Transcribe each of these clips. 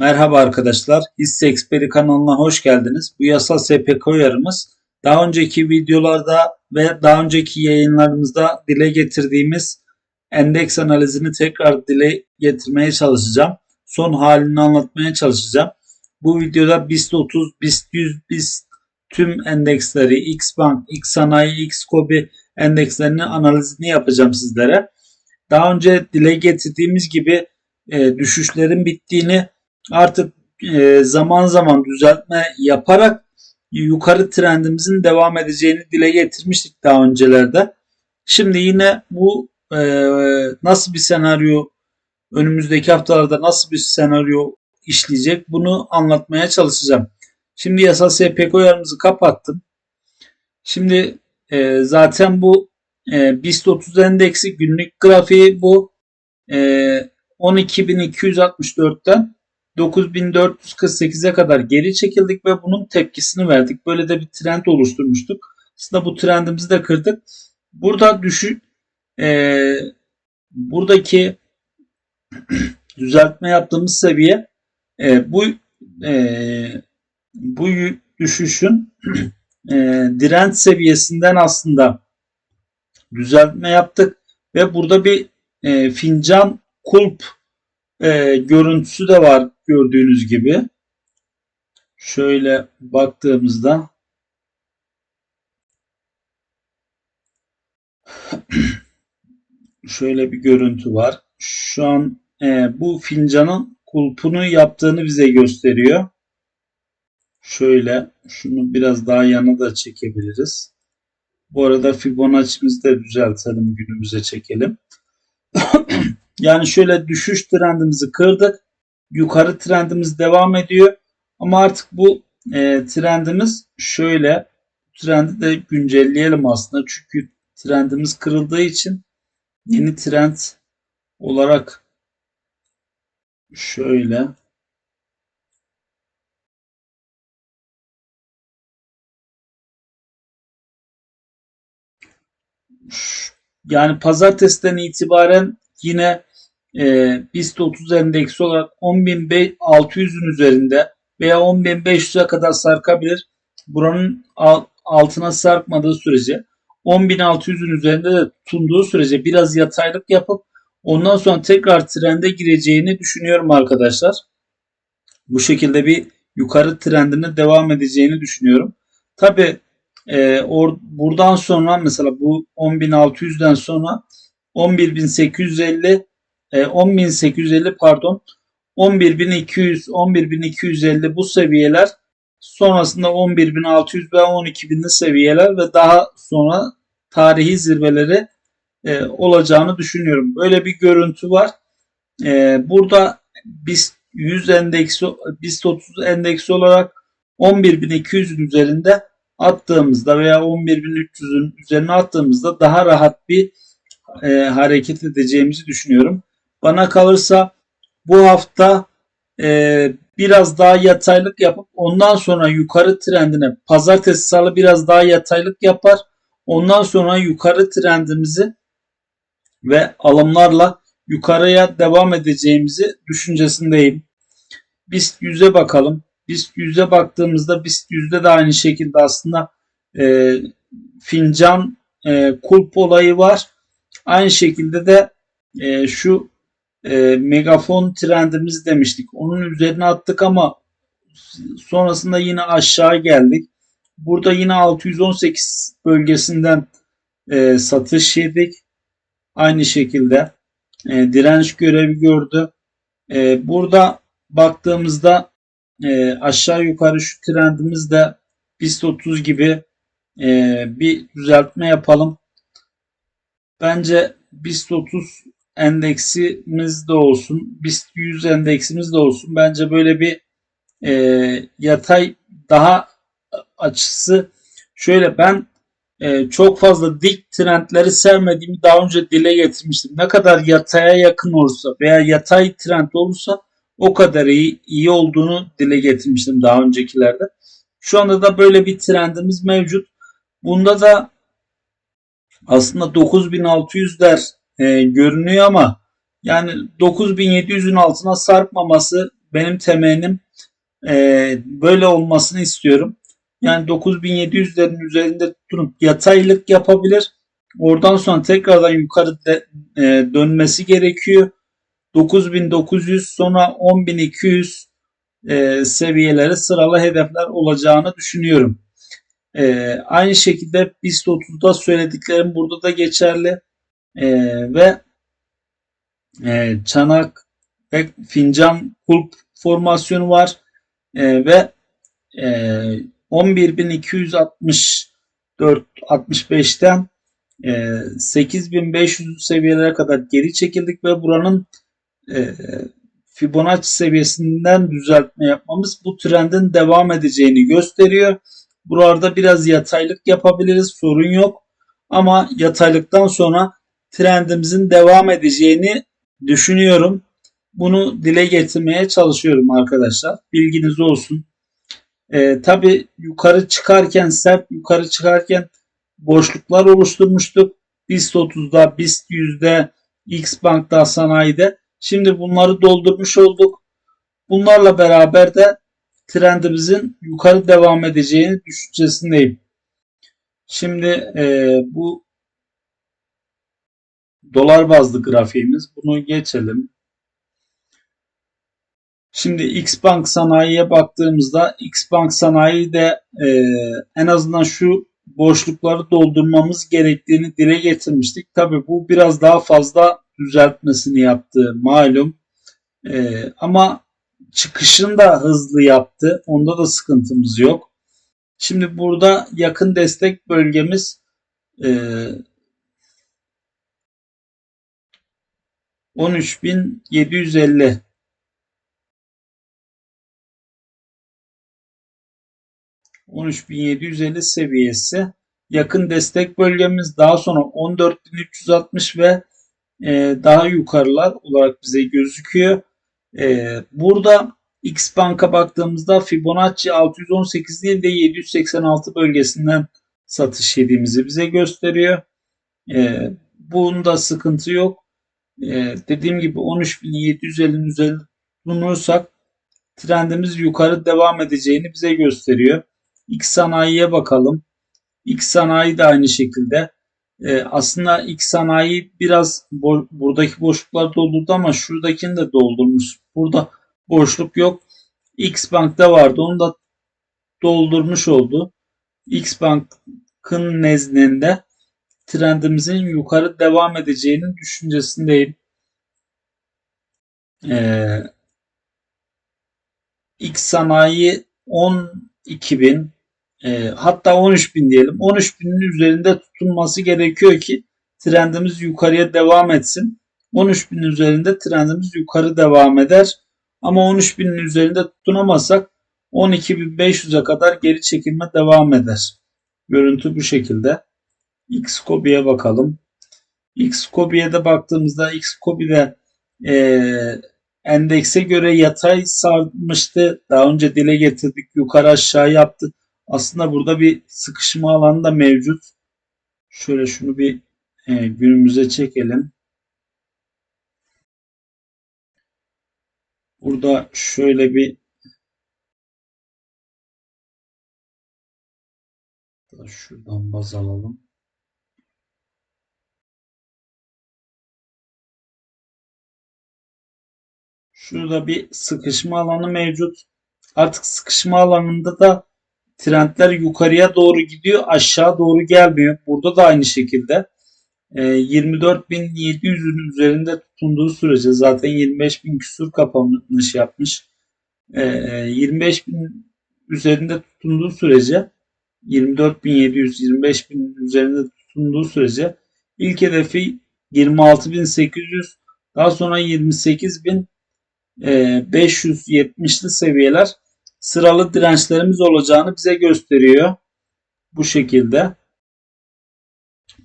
Merhaba arkadaşlar, Hisse Eksperi kanalına hoş geldiniz. Bu yasal SPK uyarımız daha önceki videolarda ve daha önceki yayınlarımızda dile getirdiğimiz endeks analizini tekrar dile getirmeye çalışacağım. Son halini anlatmaya çalışacağım. Bu videoda BIST 30, BIST 100, BIST tüm endeksleri, X Sanayi, X Kobi endekslerinin analizini yapacağım sizlere. Daha önce dile getirdiğimiz gibi e, düşüşlerin bittiğini artık e, zaman zaman düzeltme yaparak yukarı trendimizin devam edeceğini dile getirmiştik daha öncelerde. Şimdi yine bu e, nasıl bir senaryo önümüzdeki haftalarda nasıl bir senaryo işleyecek bunu anlatmaya çalışacağım. Şimdi yasal SPK uyarımızı kapattım. Şimdi e, zaten bu e, BIST 30 endeksi günlük grafiği bu. E, 12.264'ten 9448'e kadar geri çekildik ve bunun tepkisini verdik. Böyle de bir trend oluşturmuştuk. Aslında bu trendimizi de kırdık. Burada düşü e, buradaki düzeltme yaptığımız seviye e, bu e, bu düşüşün e, direnç seviyesinden aslında düzeltme yaptık ve burada bir e, fincan kulp e, görüntüsü de var gördüğünüz gibi. Şöyle baktığımızda şöyle bir görüntü var. Şu an e, bu fincanın kulpunu yaptığını bize gösteriyor. Şöyle şunu biraz daha yana da çekebiliriz. Bu arada Fibonacci'mizi de düzeltelim günümüze çekelim. yani şöyle düşüş trendimizi kırdık. Yukarı trendimiz devam ediyor. Ama artık bu e, trendimiz şöyle trendi de güncelleyelim aslında. Çünkü trendimiz kırıldığı için yeni trend olarak şöyle yani pazartesiden itibaren yine e, BIST 30 endeksi olarak 10.600'ün üzerinde veya 10.500'e kadar sarkabilir. Buranın altına sarkmadığı sürece 10.600'ün üzerinde de tutunduğu sürece biraz yataylık yapıp ondan sonra tekrar trende gireceğini düşünüyorum arkadaşlar. Bu şekilde bir yukarı trendine devam edeceğini düşünüyorum. Tabi e, or, buradan sonra mesela bu 10.600'den sonra 11.850 e, 10.850 pardon 11.200 11.250 bu seviyeler sonrasında 11.600 ve 12.000'li seviyeler ve daha sonra tarihi zirveleri e, olacağını düşünüyorum. Böyle bir görüntü var. E, burada biz 100 endeksi BIST 30 endeksi olarak 11.200'ün üzerinde attığımızda veya 11.300'ün üzerine attığımızda daha rahat bir e, hareket edeceğimizi düşünüyorum. Bana kalırsa bu hafta e, biraz daha yataylık yapıp ondan sonra yukarı trendine pazartesi salı biraz daha yataylık yapar. Ondan sonra yukarı trendimizi ve alımlarla yukarıya devam edeceğimizi düşüncesindeyim. BIST 100'e bakalım. BIST 100'e baktığımızda BIST 100'de de aynı şekilde aslında e, fincan e, kulp olayı var. Aynı şekilde de e, şu e, megafon trendimiz demiştik. Onun üzerine attık ama sonrasında yine aşağı geldik. Burada yine 618 bölgesinden e, satış yedik. Aynı şekilde e, direnç görevi gördü. E, burada baktığımızda e, aşağı yukarı şu trendimiz de BIST 30 gibi e, bir düzeltme yapalım. Bence BIST 30 endeksimiz de olsun, BIST 100 endeksimiz de olsun. Bence böyle bir e, yatay daha açısı şöyle ben e, çok fazla dik trendleri sevmediğimi daha önce dile getirmiştim. Ne kadar yataya yakın olursa veya yatay trend olursa o kadar iyi, iyi olduğunu dile getirmiştim daha öncekilerde. Şu anda da böyle bir trendimiz mevcut. Bunda da aslında 9600'ler e, görünüyor ama yani 9700'ün altına sarkmaması benim temennim e, böyle olmasını istiyorum. Yani 9700'lerin üzerinde tutunup yataylık yapabilir. Oradan sonra tekrardan yukarı de, e, dönmesi gerekiyor. 9900 sonra 10200 e, seviyeleri sıralı hedefler olacağını düşünüyorum. E, aynı şekilde BIST 30'da söylediklerim burada da geçerli. E, ve e, çanak ve fincan kulp formasyonu var. E, ve e, 11.264 65'ten e, 8500 seviyelere kadar geri çekildik ve buranın e, Fibonacci seviyesinden düzeltme yapmamız bu trendin devam edeceğini gösteriyor. Buralarda biraz yataylık yapabiliriz sorun yok. Ama yataylıktan sonra trendimizin devam edeceğini düşünüyorum. Bunu dile getirmeye çalışıyorum arkadaşlar. Bilginiz olsun. Ee, Tabi yukarı çıkarken sert yukarı çıkarken boşluklar oluşturmuştuk. BIST 30'da, BIST 100'de, X Bank'ta, sanayide. Şimdi bunları doldurmuş olduk. Bunlarla beraber de trendimizin yukarı devam edeceğini düşüncesindeyim. Şimdi e, bu dolar bazlı grafiğimiz. Bunu geçelim. Şimdi Xbank sanayiye baktığımızda Xbank sanayi de e, en azından şu boşlukları doldurmamız gerektiğini dile getirmiştik. Tabi bu biraz daha fazla düzeltmesini yaptı malum. E, ama çıkışını da hızlı yaptı. Onda da sıkıntımız yok. Şimdi burada yakın destek bölgemiz e, 13.750 13.750 seviyesi yakın destek bölgemiz daha sonra 14.360 ve e, daha yukarılar olarak bize gözüküyor. E, burada X Bank'a baktığımızda Fibonacci 618 değil de 786 bölgesinden satış yediğimizi bize gösteriyor. E, bunda sıkıntı yok. E, dediğim gibi 13.750'nin üzerinde bulunursak trendimiz yukarı devam edeceğini bize gösteriyor. X sanayiye bakalım. X sanayi de aynı şekilde. Ee, aslında X sanayi biraz buradaki boşluklar doldurdu ama şuradakini de doldurmuş. Burada boşluk yok. X Bank'ta vardı. Onu da doldurmuş oldu. X Bank'ın nezdinde trendimizin yukarı devam edeceğinin düşüncesindeyim. Ee, X sanayi 12.000 e, hatta 13 bin diyelim. 13 binin üzerinde tutunması gerekiyor ki trendimiz yukarıya devam etsin. 13 bin üzerinde trendimiz yukarı devam eder. Ama 13 binin üzerinde tutunamazsak 12.500'e kadar geri çekilme devam eder. Görüntü bu şekilde. Xcobi'ye bakalım. Xcobi'ye de baktığımızda Xcobi'de e, endekse göre yatay sarmıştı. Daha önce dile getirdik. Yukarı aşağı yaptı. Aslında burada bir sıkışma alanı da mevcut. Şöyle şunu bir e, günümüze çekelim. Burada şöyle bir şuradan baz alalım. Şurada bir sıkışma alanı mevcut. Artık sıkışma alanında da trendler yukarıya doğru gidiyor. Aşağı doğru gelmiyor. Burada da aynı şekilde. Ee, 24.700'ün üzerinde tutunduğu sürece zaten 25.000 küsur kapanış yapmış. Ee, e, 25.000 üzerinde tutunduğu sürece 24.700-25.000 üzerinde tutunduğu sürece ilk hedefi 26.800 daha sonra 28.000 ee, 570'li seviyeler sıralı dirençlerimiz olacağını bize gösteriyor. Bu şekilde.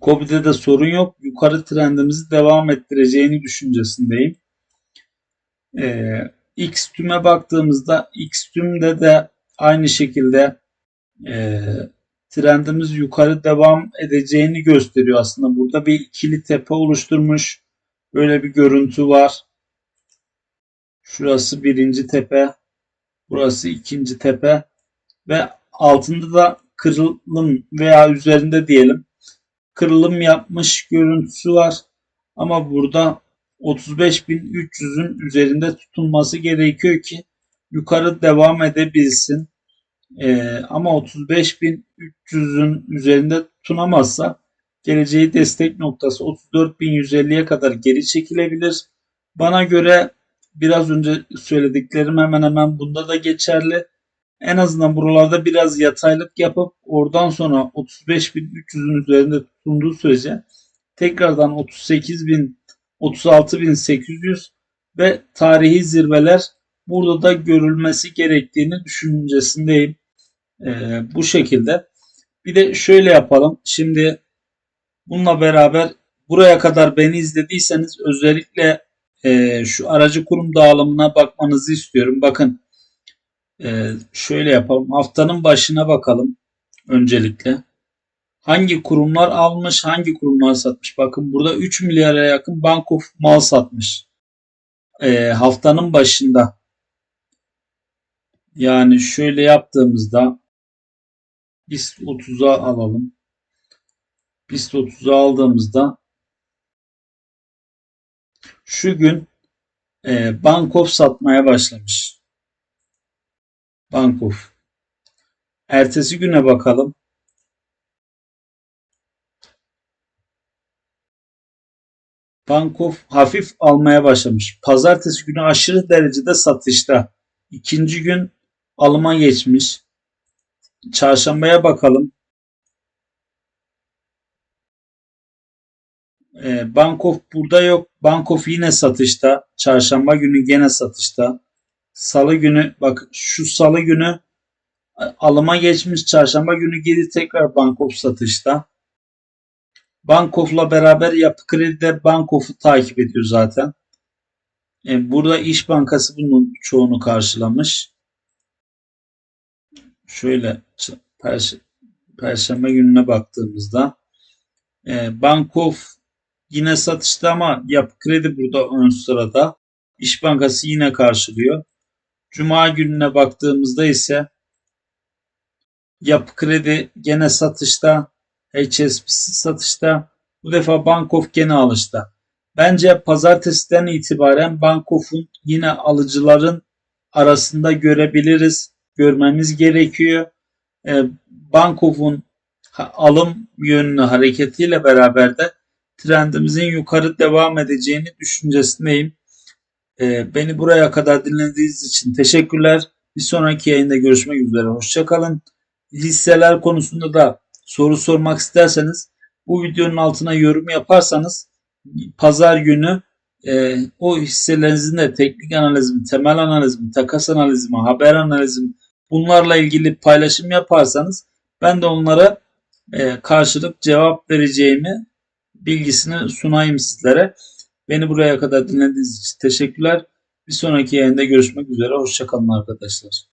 Kobi'de de sorun yok. Yukarı trendimizi devam ettireceğini düşüncesindeyim. Ee, X tüme baktığımızda X tümde de aynı şekilde e, trendimiz yukarı devam edeceğini gösteriyor aslında. Burada bir ikili tepe oluşturmuş. Böyle bir görüntü var. Şurası birinci tepe. Burası ikinci tepe. Ve altında da kırılım veya üzerinde diyelim kırılım yapmış görüntüsü var. Ama burada 35.300'ün üzerinde tutulması gerekiyor ki yukarı devam edebilsin. Ee, ama 35.300'ün üzerinde tutunamazsa geleceği destek noktası 34.150'ye kadar geri çekilebilir. Bana göre biraz önce söylediklerim hemen hemen bunda da geçerli. En azından buralarda biraz yataylık yapıp oradan sonra 35.300'ün üzerinde tutunduğu sürece tekrardan 38.000 36.800 ve tarihi zirveler burada da görülmesi gerektiğini düşüncesindeyim. Ee, bu şekilde. Bir de şöyle yapalım. Şimdi bununla beraber buraya kadar beni izlediyseniz özellikle e, şu aracı kurum dağılımına bakmanızı istiyorum. Bakın e, şöyle yapalım. Haftanın başına bakalım öncelikle. Hangi kurumlar almış, hangi kurumlar satmış? Bakın burada 3 milyara yakın Bank of mal satmış. E, haftanın başında. Yani şöyle yaptığımızda BIST 30'a alalım. BIST 30'a aldığımızda şu gün e, Bankof satmaya başlamış. Bankof. Ertesi güne bakalım. Bankof hafif almaya başlamış. Pazartesi günü aşırı derecede satışta. İkinci gün alıma geçmiş. Çarşambaya bakalım. E, Bankof burada yok. Bankof yine satışta. Çarşamba günü gene satışta. Salı günü bak şu salı günü alıma geçmiş. Çarşamba günü geri tekrar Bankof satışta. Bankof'la beraber Yapı Kredi de Bankof'u takip ediyor zaten. E, burada İş Bankası bunun çoğunu karşılamış. Şöyle Perş Perşembe gününe baktığımızda e, Bankof yine satışta ama Yapı Kredi burada ön sırada. İş Bankası yine karşılıyor. Cuma gününe baktığımızda ise Yapı Kredi gene satışta. HSBC satışta. Bu defa Bankof gene alışta. Bence pazartesiden itibaren Bankof'un yine alıcıların arasında görebiliriz. Görmemiz gerekiyor. E, Bankof'un alım yönlü hareketiyle beraber de trendimizin yukarı devam edeceğini düşüncesindeyim. E, beni buraya kadar dinlediğiniz için teşekkürler. Bir sonraki yayında görüşmek üzere. Hoşçakalın. Hisseler konusunda da soru sormak isterseniz bu videonun altına yorum yaparsanız pazar günü e, o hisselerinizin de teknik analizimi, temel analizimi, takas analizimi, haber analizimi bunlarla ilgili paylaşım yaparsanız ben de onlara e, karşılık cevap vereceğimi bilgisini sunayım sizlere. Beni buraya kadar dinlediğiniz için teşekkürler. Bir sonraki yayında görüşmek üzere. Hoşçakalın arkadaşlar.